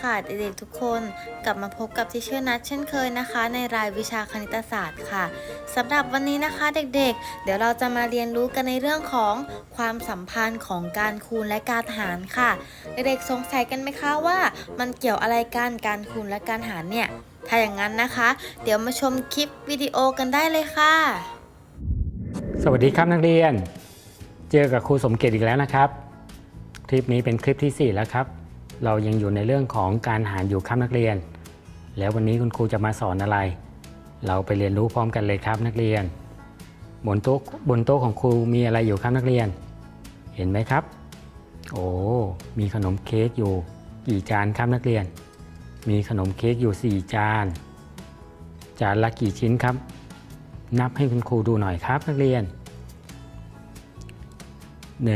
ค่ะเด็กๆทุกคนกลับมาพบกับที่เชื่อนัดเช่นเคยนะคะ ในรายวิชาคณิตศาสตร์ค่ะสำหรับวันนี้นะคะเด็กๆเดี๋ยวเราจะมาเรียนรู้กันในเรื่องของความสัมพันธ์ของการคูณและการหารค่ะ เด็กๆสงสัยกันไหมคะว่า มันเกี่ยวอะไรกันการคูณและการหารเนี่ยถ้าอย่างนั้นนะคะ เดี๋ยวมาชมคลิปวิดีโอกันได้เลยค่ะ สวัสดีครับนักเรียน เจอกับครูสมเกียรติอีกแล้วนะครับ คลิปนี้เป็นคลิปทีสี่4 แล้วครับ เรายังอยู่ในเรื่องของการหารอยู่ครับนักเรียน แล้ววันนี้คุณครูจะมาสอนอะไร เราไปเรียนรู้พร้อมกันเลยครับนักเรียน บนโต๊ะบนโต๊ะของครูมีอะไรอยู่ครับนักเรียน เห็นไหมครับ โอ้มีขนมเค้กอยู่กี่จานครับนักเรียน มีขนมเค้กอยู่ 4 จาน จานละกี่ชิ้นครับ นับให้คุณครูดูหน่อยครับนักเรียน 1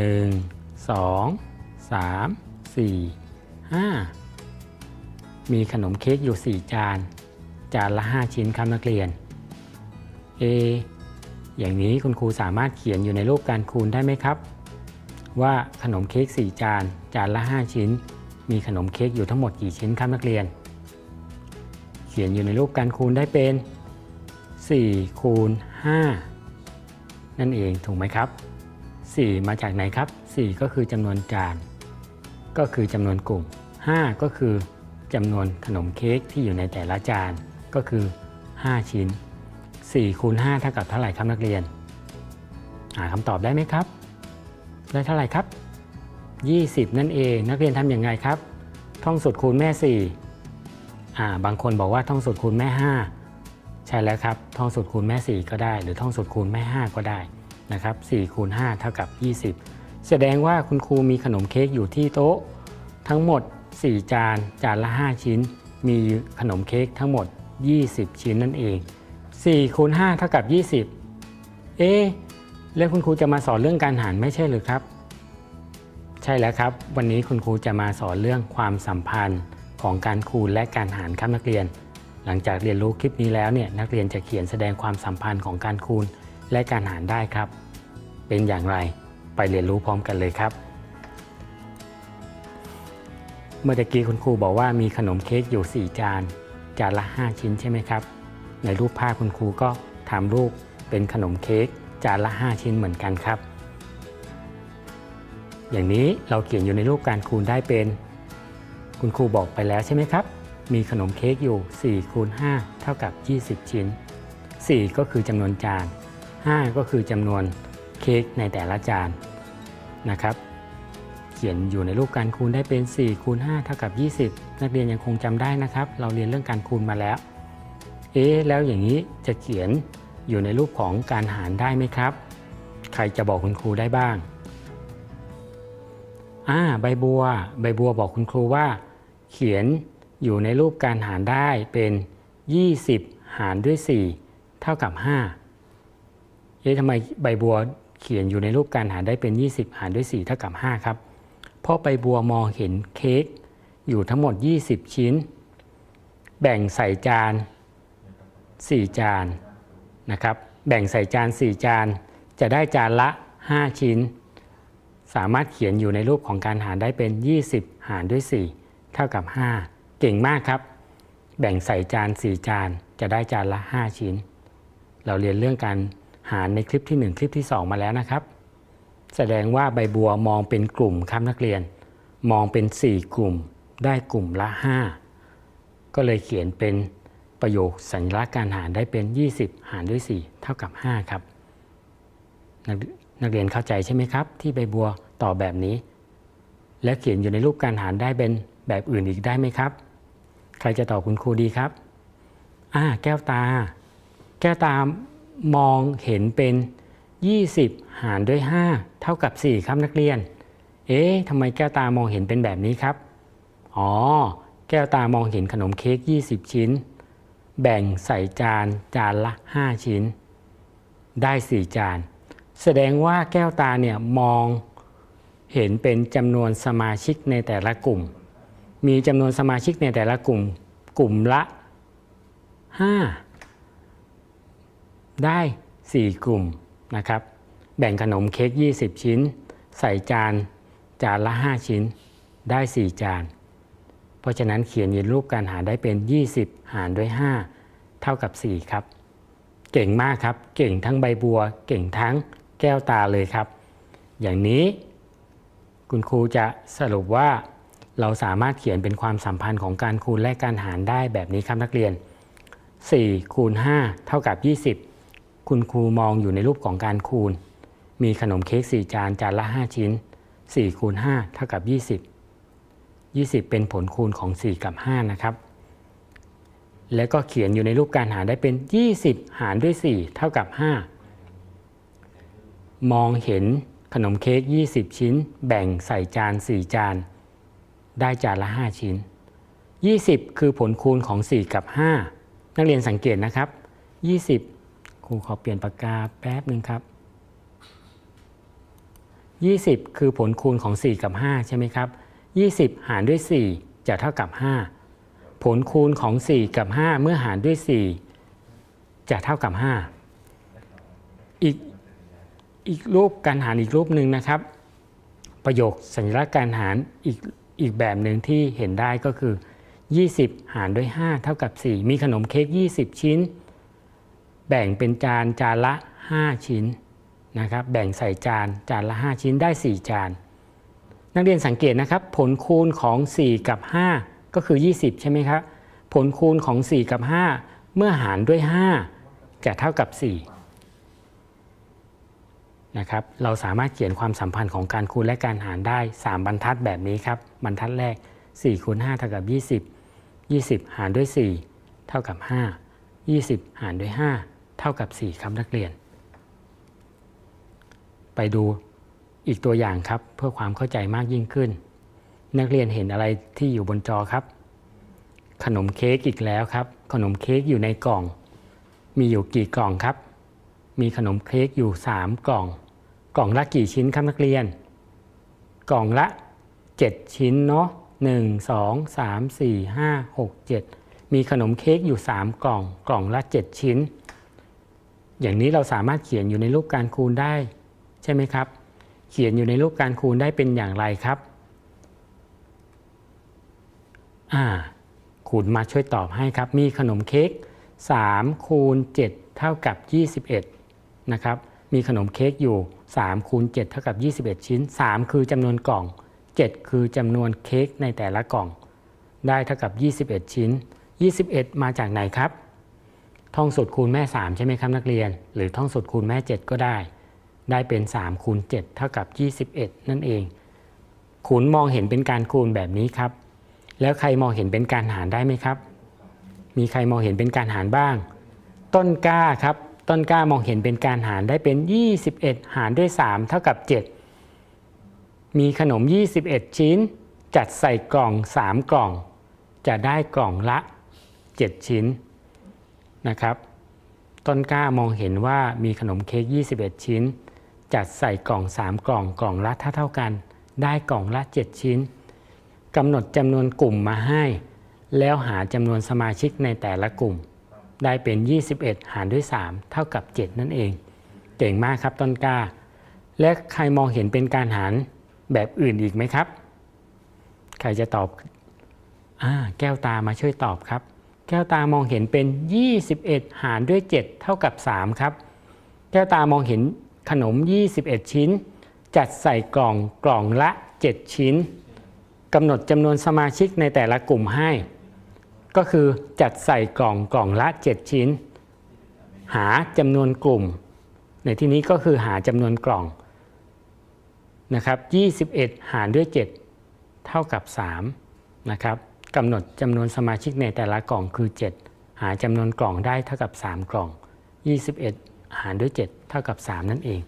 2 3 4 5 มีขนมเค้กอยู่ 4 จาน จานละ 5 ชิ้นครับนักเรียน A อย่างนี้คุณครูสามารถเขียนอยู่ในรูปการคูณได้ไหมครับ ว่าขนมเค้ก4 จาน จานละ 5 ชิ้น มีขนมเค้กอยู่ทั้งหมดกี่ชิ้นครับนักเรียน เขียนอยู่ในรูปการคูณได้เป็น 4 คูณ 5 นั่นเองถูกไหมครับ 4 มาจากไหนครับ 4 ก็คือจำนวนจาน ก็คือจำนวนกลุ่ม 5 ก็คือจำนวนขนมเค้กที่อยู่ในแต่ละจานก็คือ 5 ชิ้น4คูณ5เท่ากับเท่าไหร่ครับนักเรียน หาคำตอบได้ไหมครับ ได้เท่าไหร่ครับ 20 นั่นเองนักเรียนทำอย่างไงครับ ท่องสูตรคูณแม่ 4 อ่าบางคนบอกว่าท่องสูตรคูณแม่ 5 ใช่แล้วครับท่องสูตรคูณแม่ 4 ก็ได้ หรือท่องสูตรคูณแม่ 5 ก็ได้นะครับ4คูณ5เท่ากับ 20 แสดงว่าคุณครูมีขนมเค้กอยู่ที่โต๊ะ ทั้งหมด 4 จาน จานละ 5 ชิ้น มีขนมเค้กทั้งหมด 20 ชิ้นนั่นเอง4คูณ5เท่ากับ 20 เอ๊ะแล้วคุณครูจะมาสอนเรื่องการหารไม่ใช่หรือครับ ใช่แล้วครับ วันนี้คุณครูจะมาสอนเรื่องความสัมพันธ์ของการคูณและการหารครับนักเรียน หลังจากเรียนรู้คลิปนี้แล้วเนี่ยนักเรียนจะเขียนแสดงความสัมพันธ์ของการคูณและการหารได้ครับ เป็นอย่างไร ไปเรียนรู้พร้อมกันเลยครับ เมื่อตะกี้คุณครูบอกว่ามีขนมเค้กอยู่ 4 จาน จานละ 5 ชิ้นใช่ไหมครับ ในรูปภาพคุณครูก็ทำรูปเป็นขนมเค้กจานละ 5 ชิ้นเหมือนกันครับ อย่างนี้เราเขียนอยู่ในรูปการคูณได้เป็น คุณครูบอกไปแล้วใช่ไหมครับ มีขนมเค้กอยู่4คูณ5เท่ากับ 20 ชิ้น 4 ก็คือจำนวนจาน 5 ก็คือจำนวน เค้กในแต่ละจานนะครับเขียนอยู่ในรูปการคูณได้เป็น4คูณ5เท่ากับ 20 นักเรียนยังคงจำได้นะครับ เราเรียนเรื่องการคูณมาแล้ว เอ๊แล้วอย่างนี้จะเขียนอยู่ในรูปของการหารได้ไหมครับ ใครจะบอกคุณครูได้บ้างอ่าใบบัว ใบบัวบอกคุณครูว่า เขียนอยู่ในรูปการหารได้เป็น 20 หารด้วย 4 เท่ากับ 5เอ๊ะทำไมใบบัว เขียนอยู่ในรูปการหารได้เป็น 20 หารด้วย 4 เท่ากับ 5 ครับพราะใบบัวมองเห็นเค้กอยู่ทั้งหมด 20 ชิ้น แบ่งใส่จาน 4 จานนะครับแบ่งใส่จาน 4 จาน จะได้จานละ 5 ชิ้น สามารถเขียนอยู่ในรูปของการหารได้เป็น 20 หารด้วย 4 เท่ากับ 5 เก่งมากครับ แบ่งใส่จาน 4 จาน จะได้จานละ 5 ชิ้น เราเรียนเรื่องการารในคลิปที่ 1 คลิปที่ 2 มาแล้วนะครับ แสดงว่าใบบัวมองเป็นกลุ่มครับนักเรียน มองเป็น 4 กลุ่ม ได้กลุ่มละ 5 ก็เลยเขียนเป็นประโยคสัญลักษณ์การหารได้เป็น 20 หารด้วย 4 เท่ากับ 5 ครับนักนักเรียนเข้าใจใช่ไหมครับ ที่ใบบัวต่อแบบนี้ และเขียนอยู่ในรูปการหารได้เป็นแบบอื่นอีกได้ไหมครับ ใครจะตอบคุณครูดีครับอ่าแก้วตา แก้วตา มองเห็นเป็น 20 หารด้วย 5 เท่ากับ 4 ครับนักเรียน เอ๊ะทำไมแก้วตามองเห็นเป็นแบบนี้ครับ อ๋อ แก้วตามองเห็นขนมเค้ก 20 ชิ้น แบ่งใส่จานจานละ 5 ชิ้น ได้ 4 จาน แสดงว่าแก้วตาเนี่ยมองเห็นเป็นจำนวนสมาชิกในแต่ละกลุ่ม มีจำนวนสมาชิกในแต่ละกลุ่ม กลุ่มละ 5 ได้ 4 กลุ่มนะครับ แบ่งขนมเค้ก 20 ชิ้น ใส่จาน จานละ 5 ชิ้น ได้ 4 จาน เพราะฉะนั้นเขียนยู่ในรูปการหารได้เป็น 20 หารด้วย 5 เท่ากับ 4 ครับ เก่งมากครับ เก่งทั้งใบบัว เก่งทั้งแก้วตาเลยครับ อย่างนี้ คุณครูจะสรุปว่าเราสามารถเขียนเป็นความสัมพันธ์ของการคูณและการหารได้แบบนี้ครับนักเรียน 4 คูณ 5 เท่ากับ 20 คุณครูมองอยู่ในรูปของการคูณ มีขนมเค้ก4จานจานละ 5 ชิ้น4คูณ5เท่ากับ 20 20 เป็นผลคูณของ 4 กับ 5 นะครับ แล้วก็เขียนอยู่ในรูปการหารได้เป็น 20 หารด้วย 4 เท่ากับ 5 มองเห็นขนมเค้ก 20 ชิ้น แบ่งใส่จาน 4 จาน ได้จานละ 5 ชิ้น 20 คือผลคูณของ 4 กับ 5 นักเรียนสังเกตนะครับ 20 ครูขอเปลี่ยนปากกาแป๊บหนึ่งครับ 20 คือผลคูณของ 4 กับ 5 ใช่ไหมครับ 20 หารด้วย 4 จะเท่ากับ 5 ผลคูณของ 4 กับ 5 เมื่อหารด้วย 4 จะเท่ากับ 5 อีกอีกรูปการหารอีกรูปหนึ่งนะครับ ประโยคสัญลักษณ์การหารอีกอีกแบบหนึ่งที่เห็นได้ก็คือ 20 หารด้วย 5 เท่ากับ 4 มีขนมเค้ก 20 ชิ้น แบ่งเป็นจานจานละ 5 ชิ้นนะครับแบ่งใส่จานจานละ 5 ชิ้นได้ 4 จาน นักเรียนสังเกตนะครับ ผลคูณของ 4 กับ 5 ก็คือ 20 ใช่ไหมครับผลคูณของ 4 กับ 5 เมื่อหารด้วย 5 จะเท่ากับ 4 นะครับเราสามารถเขียนความสัมพันธ์ของการคูณและการหารได้ 3 บรรทัดแบบนี้ครับ บรรทัดแรก 4คูณ5เท่ากับ 20 20 หารด้วย 4 เท่ากับ 5 20 หารด้วย 5 เท่ากับ 4ครับนักเรียน ไปดูอีกตัวอย่างครับ เพื่อความเข้าใจมากยิ่งขึ้น นักเรียนเห็นอะไรที่อยู่บนจอครับ ขนมเค้กอีกแล้วครับ ขนมเค้กอยู่ในกล่อง มีอยู่กี่กล่องครับ มีขนมเค้กอยู่ 3 กล่อง กล่องละกี่ชิ้นครับนักเรียน กล่องละ 7 ชิ้นเนาะ1 2 3 4 5 6 7 มีขนมเค้กอยู่ 3 กล่อง กล่องละ 7 ชิ้น อย่างนี้เราสามารถเขียนอยู่ในรูปการคูณได้ ใช่ไหมครับ เขียนอยู่ในรูปการคูณได้เป็นอย่างไรครับอ่าคูณมาช่วยตอบให้ครับ มีขนมเค้ก3คูณ7เท่ากับ 21นะครับมีขนมเค้กอยู่3คูณ7เท่ากับ 21 ชิ้น 3 คือจำนวนกล่อง 7 คือจำนวนเค้กในแต่ละกล่อง ได้เท่ากับ 21 ชิ้น 21 มาจากไหนครับ ท่องสูตรคูณแม่ 3 ใช่ไหมครับนักเรียน หรือท่องสูตรคูณแม่ 7 ก็ได้ ได้เป็น3คูณ7เท่ากับ 21 นั่นเองขุนมองเห็นเป็นการคูณแบบนี้ครับ แล้วใครมองเห็นเป็นการหารได้ไหมครับ มีใครมองเห็นเป็นการหารบ้าง ต้นกล้าครับ ต้นกล้ามองเห็นเป็นการหารได้เป็น 21 หารด้วย 3 เท่ากับ 7 มีขนม 21 ชิ้น จัดใส่กล่อง 3 กล่อง จะได้กล่องละ 7 ชิ้น นะครับต้นกล้ามองเห็นว่ามีขนมเค้ก 21 ชิ้น จัดใส่กล่อง 3 กล่องกล่องละเท่าเท่ากัน ได้กล่องละ 7 ชิ้นกำหนดจำนวนกลุ่มมาให้ แล้วหาจำนวนสมาชิกในแต่ละกลุ่ม ได้เป็น 21 หารด้วย 3 เท่ากับ 7 นั่นเอง เก่งมากครับต้นกล้า และใครมองเห็นเป็นการหารแบบอื่นอีกไหมครับ ใครจะตอบ อ่า แก้วตามาช่วยตอบครับ แก้วตามองเห็นเป็น 21 หารด้วย 7 เท่ากับ 3 ครับ แก้วตามองเห็นขนม 21 ชิ้น จัดใส่กล่องกล่องละ 7 ชิ้นกำหนดจำนวนสมาชิกในแต่ละกลุ่มให้ ก็คือจัดใส่กล่องกล่องละ 7 ชิ้น หาจำนวนกลุ่ม ในที่นี้ก็คือหาจำนวนกล่องนะครับ21 หารด้วย 7 เท่ากับ 3 นะครับ กำหนดจำนวนสมาชิกในแต่ละกล่องคือ 7 หาจำนวนกล่องได้เท่ากับ 3 กล่อง 21 หารด้วย 7 เท่ากับ 3 นั่นเอง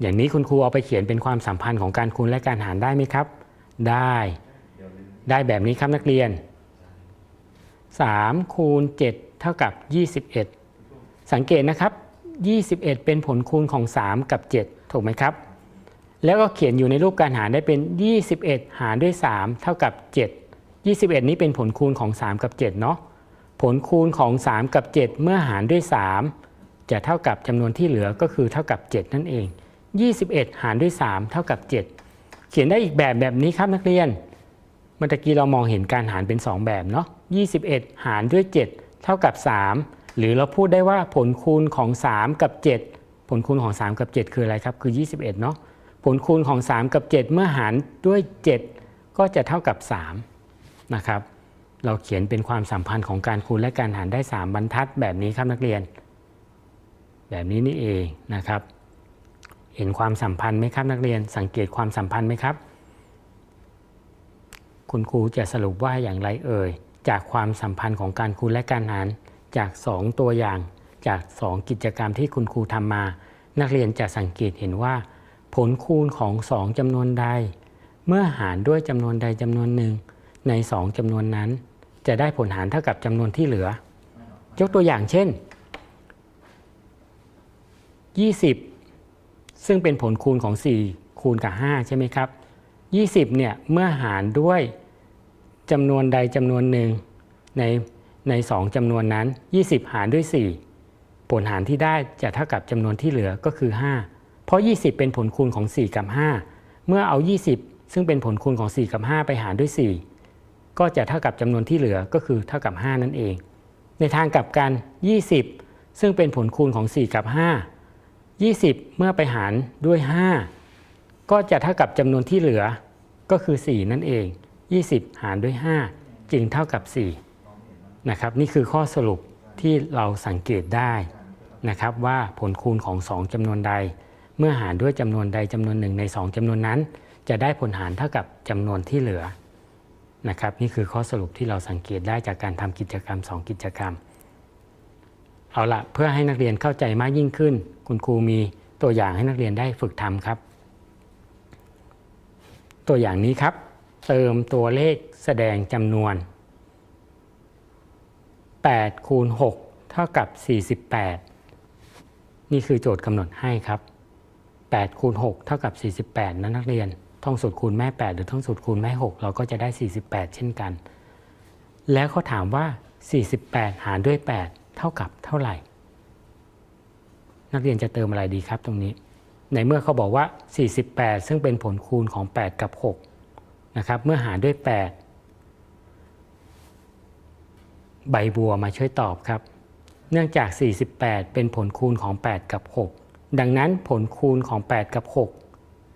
อย่างนี้คุณครูเอาไปเขียนเป็นความสัมพันธ์ของการคูณและการหารได้ไหมครับ ได้ ได้แบบนี้ครับนักเรียน 3 คูณ 7 เท่ากับ 21 สังเกตนะครับ 21 เป็นผลคูณของ 3 กับ 7 ถูกไหมครับ แล้วก็เขียนอยู่ในรูปการหารได้เป็น 21 หารด้วย 3 เท่ากับ 7 21 นี้เป็นผลคูณของ 3 กับ 7 เนาะผลคูณของ 3 กับ 7 เมื่อหารด้วย 3 จะเท่ากับจำนวนที่เหลือก็คือเท่ากับ 7 นั่นเอง 21 หารด้วย 3 เท่ากับ 7 เขียนได้อีกแบบแบบนี้ครับนักเรียน เมื่อกี้เรามองเห็นการหารเป็น 2 แบบเนาะ21 หารด้วย 7 เท่ากับ 3 หรือเราพูดได้ว่าผลคูณของ 3 กับ 7 ผลคูณของ 3 กับ 7 คืออะไรครับ คือ 21 เนาะผลคูณของ 3 กับ 7 เมื่อหารด้วย 7 ก็จะเท่ากับ 3 นะครับ เราเขียนเป็นความสัมพันธ์ของการคูณและการหารได้ 3 บรรทัดแบบนี้ครับนักเรียน แบบนี้นี่เองนะครับ เห็นความสัมพันธ์ไหมครับนักเรียน สังเกตความสัมพันธ์ไหมครับ คุณครูจะสรุปว่าอย่างไรเอ่ย จากความสัมพันธ์ของการคูณและการหาร จาก 2 ตัวอย่าง จาก 2 กิจกรรมที่คุณครูทำมา นักเรียนจะสังเกตเห็นว่า ผลคูณของ 2จำนวนใด เมื่อหารด้วยจำนวนใดจำนวนหนึ่ง ใน 2จำนวนนั้น จะได้ผลหารเท่ากับจำนวนที่เหลือ ยกตัวอย่างเช่น 20 ซึ่งเป็นผลคูณของ 4 คูณกับ 5 ใช่ไหมครับ 20เนี่ยเมื่อหารด้วยจำนวนใดจำนวนหนึ่งในใน 2จำนวนนั้น 20 หารด้วย 4 ผลหารที่ได้จะเท่ากับจำนวนที่เหลือก็คือ 5 เพราะ 20 เป็นผลคูณของ 4 กับ 5 เมื่อเอา 20 ซึ่งเป็นผลคูณของ 4 กับ 5 ไปหารด้วย 4 ก็จะเท่ากับจำนวนที่เหลือก็คือเท่ากับ 5 นั่นเอง ในทางกลับกัน 20 ซึ่งเป็นผลคูณของ 4 กับ 5 20 เมื่อไปหารด้วย 5 ก็จะเท่ากับจำนวนที่เหลือก็คือ 4 นั่นเอง 20 หารด้วย 5 จึงเท่ากับ 4 นะครับ นี่คือข้อสรุปที่เราสังเกตได้นะครับว่าผลคูณของ 2จำนวนใด เมื่อหารด้วยจำนวนใดจำนวนหนึ่งใน 2จำนวนนั้น จะได้ผลหารเท่ากับจำนวนที่เหลือ นะครับนี่คือข้อสรุปที่เราสังเกตได้จากการทำกิจกรรม 2 กิจกรรม เอาละเพื่อให้นักเรียนเข้าใจมากยิ่งขึ้น คุณครูมีตัวอย่างให้นักเรียนได้ฝึกทำครับ ตัวอย่างนี้ครับ เติมตัวเลขแสดงจำนวน8คูณ6เท่ากับ 48 นี่คือโจทย์กำหนดให้ครับ8คูณ6เท่ากับ 48 นะนักเรียน ท่องสูตรคูณแม่ 8 หรือท่องสูตรคูณแม่ 6 เราก็จะได้ 48 เช่นกัน แล้วเขาถามว่า 48 หารด้วย 8 เท่ากับเท่าไหร่ นักเรียนจะเติมอะไรดีครับตรงนี้ ในเมื่อเขาบอกว่า 48 ซึ่งเป็นผลคูณของ 8 กับ 6 นะครับ เมื่อหารด้วย 8 ใบบัวมาช่วยตอบครับ เนื่องจาก 48 เป็นผลคูณของ 8 กับ 6 ดังนั้นผลคูณของ 8 กับ 6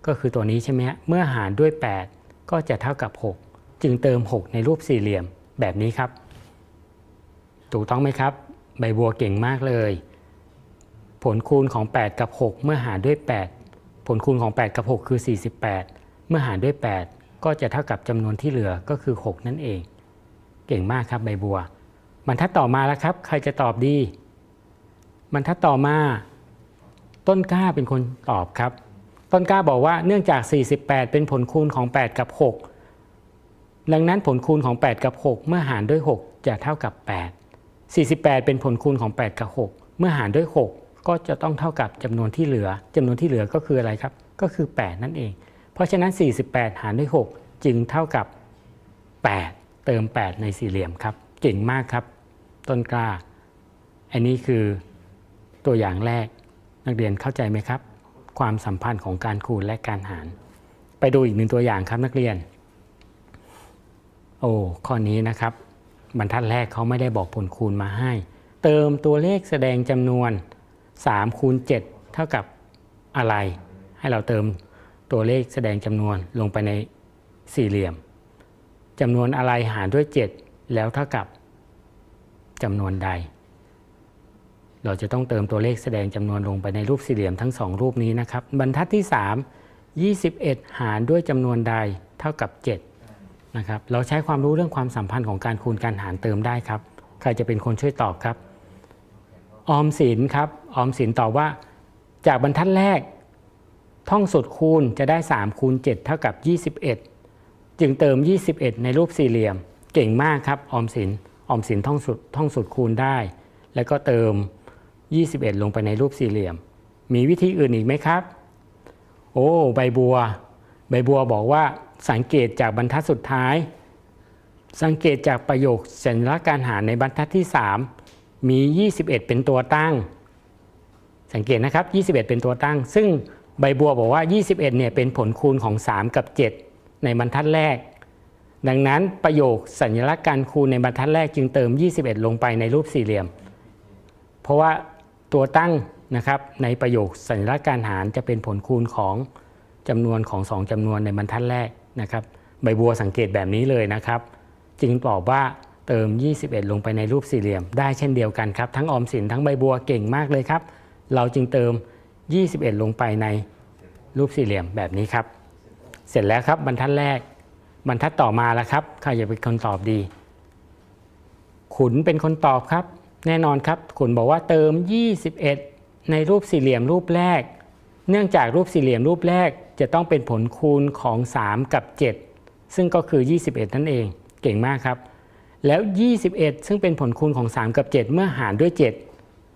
ก็คือตัวนี้ใช่ไหมฮะเมื่อหารด้วย 8 ก็จะเท่ากับ 6 จึงเติม 6 ในรูปสี่เหลี่ยมแบบนี้ครับ ถูกต้องไหมครับ ใบบัวเก่งมากเลย ผลคูณของ 8 กับ 6 เมื่อหารด้วย 8 ผลคูณของ 8 กับ 6 คือ 48 เมื่อหารด้วย 8 ก็จะเท่ากับจำนวนที่เหลือก็คือ 6 นั่นเอง เก่งมากครับใบบัวบรรทัดต่อมาแล้วครับ ใครจะตอบดีบรรทัดต่อมา ต้นกล้าเป็นคนตอบครับ ต้นกล้าบอกว่าเนื่องจาก 48 เป็นผลคูณของ 8 กับ 6 ดังนั้นผลคูณของ 8 กับ 6 เมื่อหารด้วย 6 จะเท่ากับ 8 48 เป็นผลคูณของ 8 กับ 6 เมื่อหารด้วย 6 ก็จะต้องเท่ากับจำนวนที่เหลือจำนวนที่เหลือก็คืออะไรครับ ก็คือ 8 นั่นเอง เพราะฉะนั้น 48 หารด้วย 6 จึงเท่ากับ 8 เติม 8 ในสี่เหลี่ยมครับ เก่งมากครับ ต้นกล้า อันนี้คือตัวอย่างแรกนักเรียนเข้าใจไหมครับ ความสัมพันธ์ของการคูณและการหาร ไปดูอีกหนึ่งตัวอย่างครับนักเรียน โอ้ข้อนี้นะครับ บรรทัดแรกเขาไม่ได้บอกผลคูณมาให้ เติมตัวเลขแสดงจำนวน3คูณ7เท่ากับอะไร ให้เราเติมตัวเลขแสดงจำนวนลงไปในสี่เหลี่ยมจำนวนอะไรหารด้วย 7 แล้วเท่ากับจำนวนใด เราจะต้องเติมตัวเลขแสดงจำนวนลงไปในรูปสี่เหลี่ยมทั้ง 2 รูปนี้นะครับ บรรทัดที่ 3 21 หารด้วยจำนวนใดเท่ากับ 7 นะครับ เราใช้ความรู้เรื่องความสัมพันธ์ของการคูณการหารเติมได้ครับ ใครจะเป็นคนช่วยตอบครับ ออมสินครับ ออมสินตอบว่า จากบรรทัดแรก ท่องสูตรคูณจะได้ 3 คูณ 7 เท่ากับ 21 จึงเติม 21 ในรูปสี่เหลี่ยม เก่งมากครับ ออมสิน ออมสินท่องสูตรท่องสูตรคูณได้ แล้วก็เติม 21 ลงไปในรูปสี่เหลี่ยม มีวิธีอื่นอีกไหมครับ โอ้ ใบบัว ใบบัวบอกว่าสังเกตจากบรรทัดสุดท้าย สังเกตจากประโยคสัญลักษณ์การหารในบรรทัดที่ 3 มี 21 เป็นตัวตั้ง สังเกตนะครับ 21 เป็นตัวตั้ง ซึ่งใบบัวบอกว่า 21 เนี่ยเป็นผลคูณของ 3 กับ 7 ในบรรทัดแรก ดังนั้นประโยคสัญลักษณ์การคูณในบรรทัดแรกจึงเติม 21 ลงไปในรูปสี่เหลี่ยม เพราะว่า ตัวตั้งนะครับในประโยคสัญลักษณ์การหารจะเป็นผลคูณของจำนวนของ 2จำนวนในบรรทัดแรกนะครับใบบัวสังเกตแบบนี้เลยนะครับ จึงตอบว่าเติม 21 ลงไปในรูปสี่เหลี่ยม ได้เช่นเดียวกันครับ ทั้งออมสินทั้งใบบัวเก่งมากเลยครับ เราจึงเติม 21 ลงไปในรูปสี่เหลี่ยมแบบนี้ครับ เสร็จแล้วครับบรรทัดแรก บรรทัดต่อมาแล้วครับใครจะเป็นคนตอบดี ขุนเป็นคนตอบครับ แน่นอนครับขุนบอกว่าเติม 21 ในรูปสี่เหลี่ยมรูปแรก เนื่องจากรูปสี่เหลี่ยมรูปแรกจะต้องเป็นผลคูณของ 3 กับ 7 ซึ่งก็คือ 21 นั่นเอง เก่งมากครับ แล้ว 21 ซึ่งเป็นผลคูณของ 3 กับ 7 เมื่อหารด้วย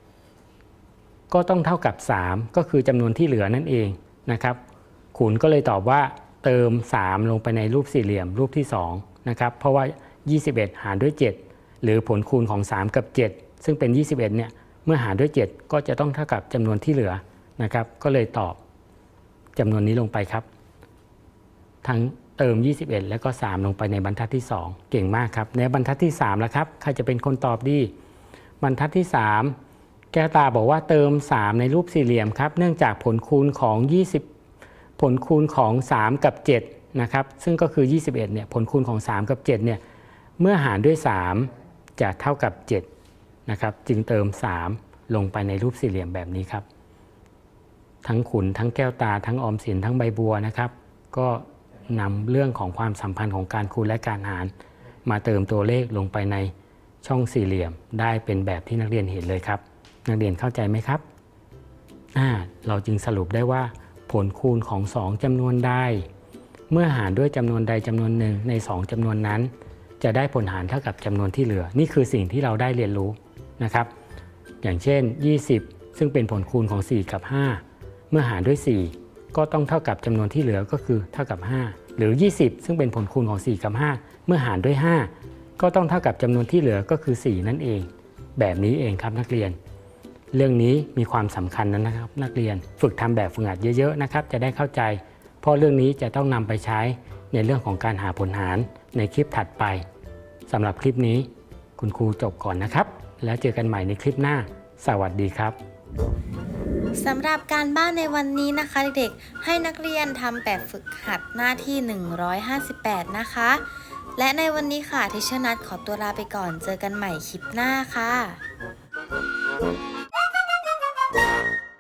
7 ก็ต้องเท่ากับ 3 ก็คือจำนวนที่เหลือนั่นเองนะครับขุนก็เลยตอบว่าเติม 3 ลงไปในรูปสี่เหลี่ยมรูปที่2นะครับเพราะว่า 21 หารด้วย 7 หรือผลคูณของ 3 กับ 7 ซึ่งเป็น 21เนี่ยเมื่อหารด้วย 7 ก็จะต้องเท่ากับจำนวนที่เหลือนะครับ ก็เลยตอบจำนวนนี้ลงไปครับ ทั้งเติม 21 แล้วก็ 3 ลงไปในบรรทัดที่ 2 เก่งมากครับ ในบรรทัดที่3แล้วครับใครจะเป็นคนตอบดี บรรทัดที่ 3 แกตาบอกว่าเติม 3 ในรูปสี่เหลี่ยมครับ เนื่องจากผลคูณของ 20 ผลคูณของ 3 กับ 7 นะครับ ซึ่งก็คือ 21 เนี่ย ผลคูณของ 3 กับ 7 เนี่ย เมื่อหารด้วย 3 จะเท่ากับ 7 นะครับ จึงเติม 3 ลงไปในรูปสี่เหลี่ยมแบบนี้ครับ ทั้งขุนทั้งแก้วตา ทั้งออมสินทั้งใบบัวนะครับ ก็นำเรื่องของความสัมพันธ์ของการคูณและการหาร มาเติมตัวเลขลงไปในช่องสี่เหลี่ยม ได้เป็นแบบที่นักเรียนเห็นเลยครับ นักเรียนเข้าใจไหมครับอ่าเราจึงสรุปได้ว่าผลคูณของ 2จำนวนใด เมื่อหารด้วยจำนวนใดจำนวนหนึ่งใน 2จำนวนนั้น จะได้ผลหารเท่ากับจำนวนที่เหลือ นี่คือสิ่งที่เราได้เรียนรู้ นะครับ อย่างเช่น 20 ซึ่งเป็นผลคูณของ 4 กับ 5 เมื่อหารด้วย 4 ก็ต้องเท่ากับจำนวนที่เหลือก็คือเท่ากับ 5 หรือ 20 ซึ่งเป็นผลคูณของ 4 กับ 5 เมื่อหารด้วย 5 ก็ต้องเท่ากับจำนวนที่เหลือก็คือ 4 นั่นเอง แบบนี้เองครับนักเรียน เรื่องนี้มีความสำคัญนะครับ นักเรียนฝึกทำแบบฝึกหัดเยอะๆนะครับ จะได้เข้าใจ เพราะเรื่องนี้จะต้องนำไปใช้ในเรื่องของการหาผลหารในคลิปถัดไปสำหรับคลิปนี้คุณครูจบก่อนนะครับ แล้วเจอกันใหม่ในคลิปหน้า สวัสดีครับสำหรับการบ้านในวันนี้นะคะเด็กๆ ให้นักเรียนทำแบบฝึกหัดหน้าที่ 158 นะคะ และในวันนี้ค่ะทิชนัทขอตัวลาไปก่อนเจอกันใหม่คลิปหน้าค่ะ